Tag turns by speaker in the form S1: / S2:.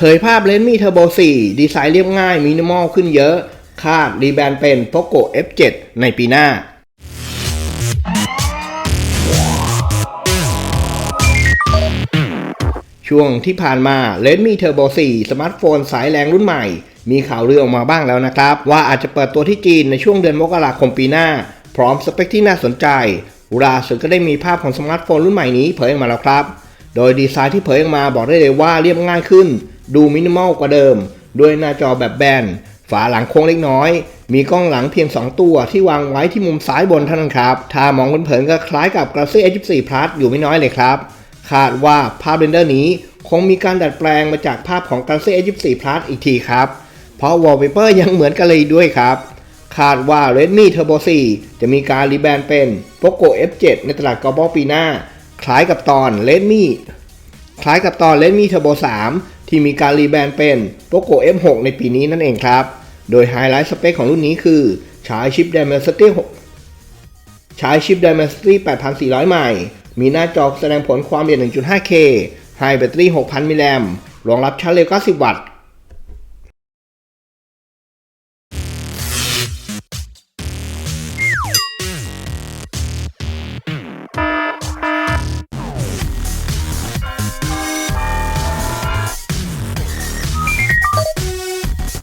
S1: เผยภาพ Redmi Turbo 4ดีไซน์เรียบง่ายมินิมอลขึ้นเยอะ คาดรีแบรนด์เป็น Poco F7 ในปีหน้าช่วงที่ผ่านมา Redmi Turbo 4 สมาร์ทโฟนสายแรงรุ่นใหม่ มีข่าวลือออกมาบ้างแล้วนะครับ ว่าอาจจะเปิดตัวที่จีนในช่วงเดือนมกราคมปีหน้า พร้อมสเปคที่น่าสนใจล่าสุดก็ได้มีภาพของสมาร์ทโฟนรุ่นใหม่นี้เผยออกมาแล้วครับ โดยดีไซน์ที่เผยออกมาบอกได้เลยว่าเรียบง่ายขึ้น ดูมินิมอลกว่าเดิม ด้วยหน้าจอแบบแบน ฝาหลังโค้งเล็กน้อย มีกล้องหลังเพียง 2 ตัวที่วางไว้ที่มุมซ้ายบนเท่านั้นครับ ถ้ามองเผินๆก็คล้ายกับ Galaxy S24 Plus อยู่ไม่น้อยเลยครับ คาดว่าภาพเรนเดอร์นี้คงมีการดัดแปลงมาจากภาพของ Galaxy S24 Plus อีกทีครับ เพราะ Wallpaper ยังเหมือนกันเลยด้วยครับ คาดว่า Redmi Turbo 4 จะมีการรีแบรนด์เป็น Poco F7 ในตลาด global ปีหน้า คล้ายกับตอน Redmi คล้ายกับตอน Redmi Turbo 3 ที่มีการรีแบรนด์เป็น Poco F6 ในปีนี้นั่นเองครับ โดยไฮไลท์สเปคของรุ่นนี้คือใช้ชิป Dimensity 6ใช้ชิป Dimensity 8400 ใหม่ มีหน้าจอแสดงผลความละเอียด 1.5K ไฮแบตเตอรี่ 6,000 มิลลิแอมป์รองรับชาร์จเร็ว 90 วัตต์